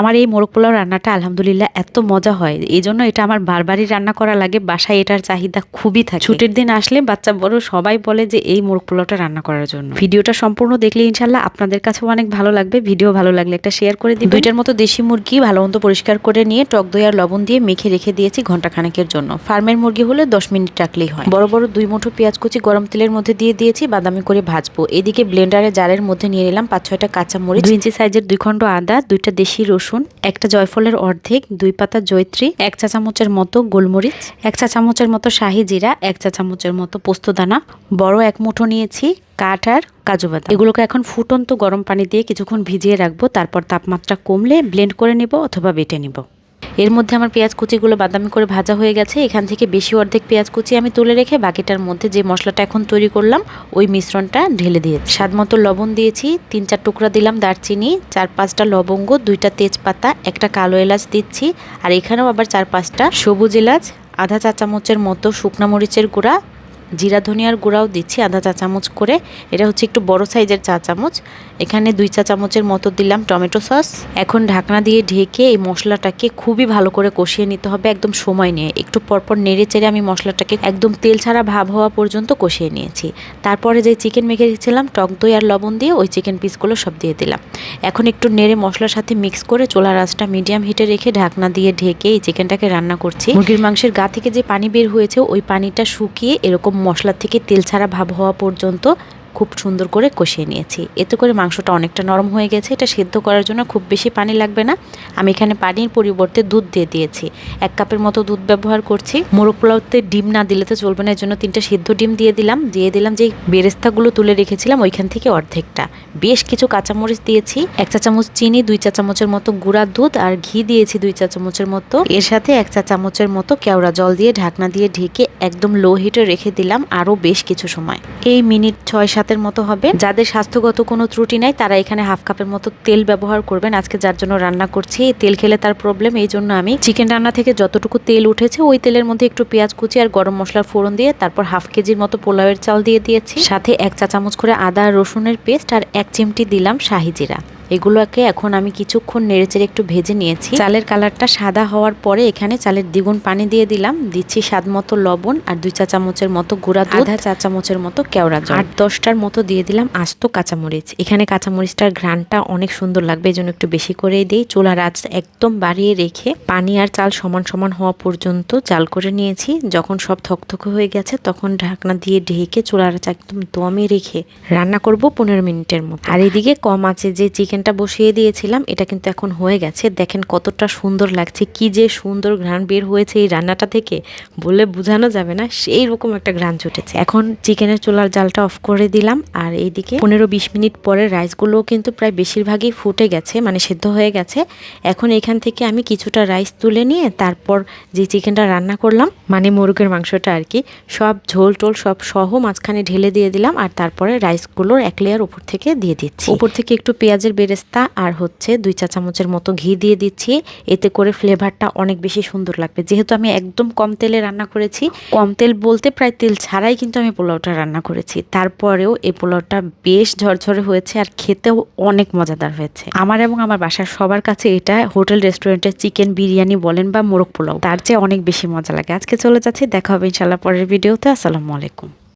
আমার এই মোরগ পোলাও রান্নাটা আলহামদুলিল্লাহ এত মজা হয়। এই জন্য এটা আমার বারবারই রান্না করা লাগে। বাসায় এটার চাহিদা খুবই থাকে। ছুটির দিন আসলে বাচ্চা বড় সবাই বলে যে এই মোরগ পোলাওটা রান্না করার জন্য। ভিডিওটা সম্পূর্ণ দেখলে ইনশাল্লাহ আপনাদের কাছেও অনেক ভালো লাগবে। ভিডিও ভালো লাগলে একটা শেয়ার করে দিই দুইটার মতো দেশি মুরগি ভালো মতো পরিষ্কার করে নিয়ে টক দই আর লবণ দিয়ে মেখে রেখে দিয়েছি ঘণ্টা খানেকের জন্য। ফার্মের মুরগি হলে দশ মিনিট রাখলেই হয়। বড় বড় দুই মুঠো পেঁয়াজ কুচি গরম তেলের মধ্যে দিয়ে দিয়েছি, বাদামি করে ভাজবো। এদিকে ব্লেন্ডারে জারের মধ্যে নিয়ে নিলাম পাঁচ ছয়টা কাঁচা মরিচ দুই ইঞ্চি সাইজের দুই খণ্ড আদা, দুইটা দেশি রসুন একটা জয়ফলের অর্ধেক, দুই পাতা জৈত্রী এক চা চামচের মতো গোলমরিচ, এক চা চামচের মতো শাহি জিরা, এক চা চামচের মতো পোস্তদানা বড় এক মুঠো নিয়েছি কাঠ আর কাজু বাদাম। এগুলোকে এখন ফুটন্ত গরম পানি দিয়ে কিছুক্ষণ ভিজিয়ে রাখব, তারপর তাপমাত্রা কমলে ব্লেন্ড করে নিব অথবা বেটে নিব। এর মধ্যে আমার পেঁয়াজ কুচিগুলো বাদামি করে ভাজা হয়ে গেছে। এখান থেকে বেশি অর্ধেক পেঁয়াজ কুচি আমি তুলে রেখে বাকিটার মধ্যে যে মশলাটা এখন তৈরি করলাম, ওই মিশ্রণটা ঢেলে দিয়েছি। স্বাদ মতো লবণ দিয়েছি, তিন চার টুকরা দিলাম দারচিনি, চার পাঁচটা লবঙ্গ, দুইটা তেজপাতা, একটা কালো এলাচ দিচ্ছি, আর এখানেও আবার চার পাঁচটা সবুজ এলাচ, আধা চা চামচের মতো শুকনা মরিচের গুঁড়া জিরা ধনিয়ার গুঁড়াও দিচ্ছি, আধা চা চামচ করে। এটা হচ্ছে একটু বড় সাইজের চা চামচ। এখানে দুই চা চামচের মতো দিলাম টমেটো সস। এখন ঢাকনা দিয়ে ঢেকে এই মশলাটাকে খুবই ভালো করে কষিয়ে নিতে হবে, একদম সময় নিয়ে। একটু পরপর নেড়ে চেড়ে আমি মশলাটাকে একদম তেল ছাড়া ভাব হওয়া পর্যন্ত কষিয়ে নিয়েছি। তারপরে যে চিকেন মেখে রেখেছিলাম, টক দই আর লবণ দিয়ে ওই চিকেন পিসগুলো সব দিয়ে দিলাম। এখন একটু নেড়ে মশলার সাথে মিক্স করে চোলা রাসটা মিডিয়াম হিটে রেখে ঢাকনা দিয়ে ঢেকে এই চিকেনটাকে রান্না করছি। মুরগির মাংসের গা থেকে যে পানি বের হয়েছে, ওই পানিটা শুকিয়ে এরকম মশলা থেকে তেল ছাড়া ভাব হওয়া পর্যন্ত খুব সুন্দর করে কষিয়ে নিয়েছি। এতে করে মাংসটা অনেকটা নরম হয়ে গেছে। এটা সেদ্ধ করার জন্য খুব বেশি পানি লাগবে না। আমি এখানে পানির পরিবর্তে দুধ দিয়ে দিয়েছি। এক কাপের মতো দুধ ব্যবহার করছি। মোরগ পোলাওতে ডিম না দিলে তো চলবে না। এর জন্য তিনটা সিদ্ধ ডিম দিয়ে দিলাম। দিয়ে দিলাম যে বেরেস্তাগুলো তুলে রেখেছিলাম, ওইখান থেকে অর্ধেকটা। বেশ কিছু কাঁচামরিচ দিয়েছি। এক চা চামচ চিনি, দুই চা চামচের মতো গুঁড়া দুধ আর ঘি দিয়েছি দুই চা চামচের মতো। এর সাথে এক চা চামচের মতো কেওড়া জল দিয়ে ঢাকনা দিয়ে ঢেকে একদম লো হিটে রেখে দিলাম আরও বেশ কিছু সময়। এই মিনিট ছয় সাতের মতো হবে। যাদের স্বাস্থ্যগত কোনো ত্রুটি নাই, তারা এখানে হাফ কাপের মতো তেল ব্যবহার করবেন। আজকে যার জন্য রান্না করছি, এই তেল খেলে তার প্রবলেম এই জন্য আমি চিকেন রান্না থেকে যতটুকু তেল উঠেছে, ওই তেলের মধ্যে একটু পেঁয়াজ কুচি আর গরম মশলার ফোড়ন দিয়ে, তারপর হাফ কেজির মতো পোলাওয়ের চাল দিয়ে দিয়েছি। সাথে এক চা চামচ করে আদা রসুনের পেস্ট আর এক চিমটি দিলাম শাহি জিরা। এগুলোকে এখন আমি কিছুক্ষণ নেড়েচেড়ে একটু ভেজে নিয়েছি। চালের কালারটা সাদা হওয়ার পরে এখানে চালের দ্বিগুণ পানি দিয়ে দিলাম। দিচ্ছি স্বাদ মতো লবণ আর দুই চা চামচের মতো গুঁড়া দুধ। আধা চা চামচের মতো কেওড়া জল। আট দশটার মতো দিয়ে দিলাম আস্ত কাঁচামরিচ। এখানে কাঁচামরিচটার ঘ্রানটা অনেক সুন্দর লাগবে এই জন্য একটু বেশি করেই দিই। চুলার আঁচ একদম বাড়িয়ে রেখে পানি আর চাল সমান সমান হওয়া পর্যন্ত জাল করে নিয়েছি। যখন সব থকথকে হয়ে গেছে তখন ঢাকনা দিয়ে ঢেকে চুলার আঁচ একদম দমে রেখে রান্না করব পনেরো মিনিটের মতো। আর এদিকে কম আছে যে চিকেন চিকেনটা বসিয়ে দিয়েছিলাম, এটা কিন্তু এখন হয়ে গেছে। দেখেন কতটা সুন্দর লাগছে, কি যে সুন্দর ঘ্রাণ বের হয়েছে এই রান্নাটা থেকে, বলে বোঝানো যাবে না, সেই রকম একটা ঘ্রাণ ছুটেছে এখন চিকেনের চুলার জালটা অফ করে দিলাম, আর এইদিকে পনেরো বিশ মিনিট পরে রাইসগুলোও কিন্তু প্রায় বেশিরভাগই ফুটে গেছে মানে সেদ্ধ হয়ে গেছে। এখন এখান থেকে আমি কিছুটা রাইস তুলে নিয়ে তারপর যে চিকেনটা রান্না করলাম মানে মুরগের মাংসটা আর কি, সব ঝোল টোল সব সহ মাঝখানে ঢেলে দিয়ে দিলাম, আর তারপরে রাইসগুলোর এক লেয়ার উপর থেকে দিয়ে দিচ্ছি। উপর থেকে একটু পেঁয়াজের বেরেস্তা আর হচ্ছে দুই চা চামচের মতো ঘি দিয়ে দিচ্ছি। এতে করে ফ্লেভারটা অনেক বেশি সুন্দর লাগবে। যেহেতু আমি একদম কম তেলে রান্না করেছি, কম তেল বলতে প্রায় তেল ছাড়াই কিন্তু আমি পোলাওটা রান্না করেছি। তারপরেও এই পোলাওটা বেশ ঝরঝরে হয়েছে আর খেতেও অনেক মজাদার হয়েছে। আমার এবং আমার বাসার সবার কাছে এটা হোটেল, রেস্টুরেন্টের চিকেন বিরিয়ানি বলেন বা মোরগ পোলাও, তার চেয়ে অনেক বেশি মজা লাগে। আজকে চলে যাচ্ছি, দেখা হবে ইনশাল্লাহ পরের ভিডিওতে। আসসালামু আলাইকুম।